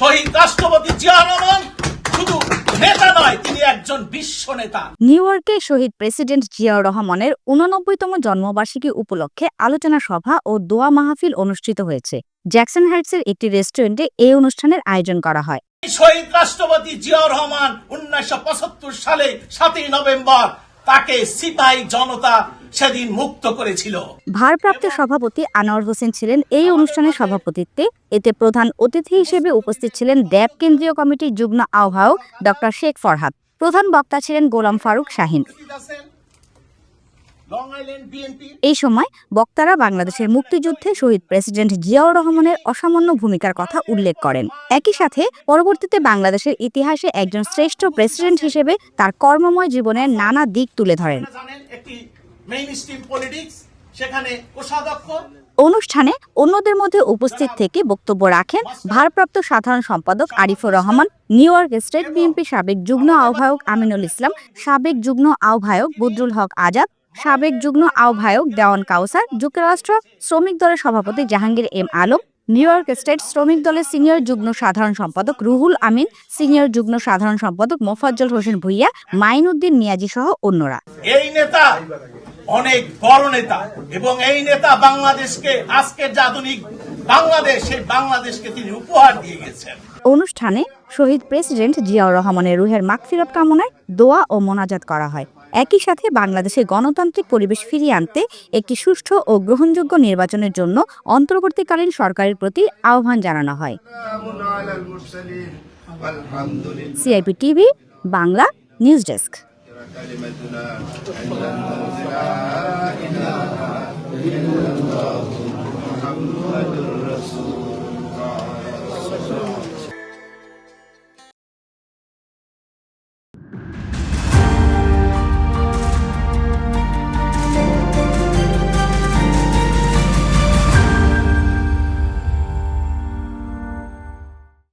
রাষ্ট্রপতি জিয়া রহমান শুধু নেতা নয় তিনি একজন বিশ্ব নেতা। নিউ ইয়র্কে শহীদ প্রেসিডেন্ট জিয়াউর রহমানের উননব্বইতম জন্মবার্ষিকী উপলক্ষে আলোচনা সভা ও দোয়া মাহফিল অনুষ্ঠিত হয়েছে। জ্যাকসন হাইটসের একটি রেস্টুরেন্টে এই অনুষ্ঠানের আয়োজন করা হয়। শহীদ রাষ্ট্রপতি জিয়াউর রহমান উনিশশো পঁচাত্তর সালে সাতই নভেম্বর তাকে সিপাহী জনতা সেদিন মুক্ত করেছিল। ভারপ্রাপ্ত সভাপতি আনোয়ার হোসেন ছিলেন এই অনুষ্ঠানের সভাপতিত্বে। এতে প্রধান অতিথি হিসেবে উপস্থিত ছিলেন ড্যাব কেন্দ্রীয় কমিটির যুগ্ম আহ্বায়ক ডক্টর শেখ ফরহাদ। প্রধান বক্তা ছিলেন গোলাম ফারুক শাহিন। এই সময় বক্তারা বাংলাদেশের মুক্তিযুদ্ধে শহীদ প্রেসিডেন্ট জিয়াউর রহমানের অসামান্য ভূমিকার কথা উল্লেখ করেন। একই সাথে পরবর্তীতে বাংলাদেশের ইতিহাসে একজন শ্রেষ্ঠ প্রেসিডেন্ট হিসেবে তার কর্মময় জীবনের নানা দিক তুলে ধরেন। সেখানে কোষাধ্যক্ষ অনুষ্ঠানে অন্যদের মধ্যে উপস্থিত থেকে বক্তব্য রাখেন ভারপ্রাপ্ত সাধারণ সম্পাদক Arifur Rahman New York State BNP সাবেক যুগ্ম আহ্বায়ক আমিনুল ইসলাম সাবেক যুগ্ম আহ্বায়ক বদরুল হক আজাদ সাবেক যুগ্ম আহ্বায়ক দেওয়ান কাউসার যুক্তরাষ্ট্র শ্রমিক দলের সভাপতি Jahangir M Alam New York State শ্রমিক দলের সিনিয়র যুগ্ম সাধারণ সম্পাদক রুহুল আমিন সিনিয়র যুগ্ম সাধারণ সম্পাদক মোফাজ্জল হোসেন ভুইয়া মাইনুদ্দিন নিয়াজি সহ অন্যরা। এই নেতা অনেক বড় নেতা এবং এই নেতা বাংলাদেশকে আজকের যে আধুনিক বাংলাদেশ সেই বাংলাদেশকে তিনি উপহার দিয়ে গেছেন। অনুষ্ঠানে শহীদ প্রেসিডেন্ট জিয়াউর রহমানের রুহের মাগফিরত কামনায় দোয়া ও মোনাজাত করা হয়। একই সাথে বাংলাদেশে গণতান্ত্রিক পরিবেশ ফিরিয়ে আনতে একটি সুষ্ঠু ও গ্রহণযোগ্য নির্বাচনের জন্য অন্তর্বর্তীকালীন সরকারের প্রতি আহ্বান জানানো হয়। CIP TV Bangla news desk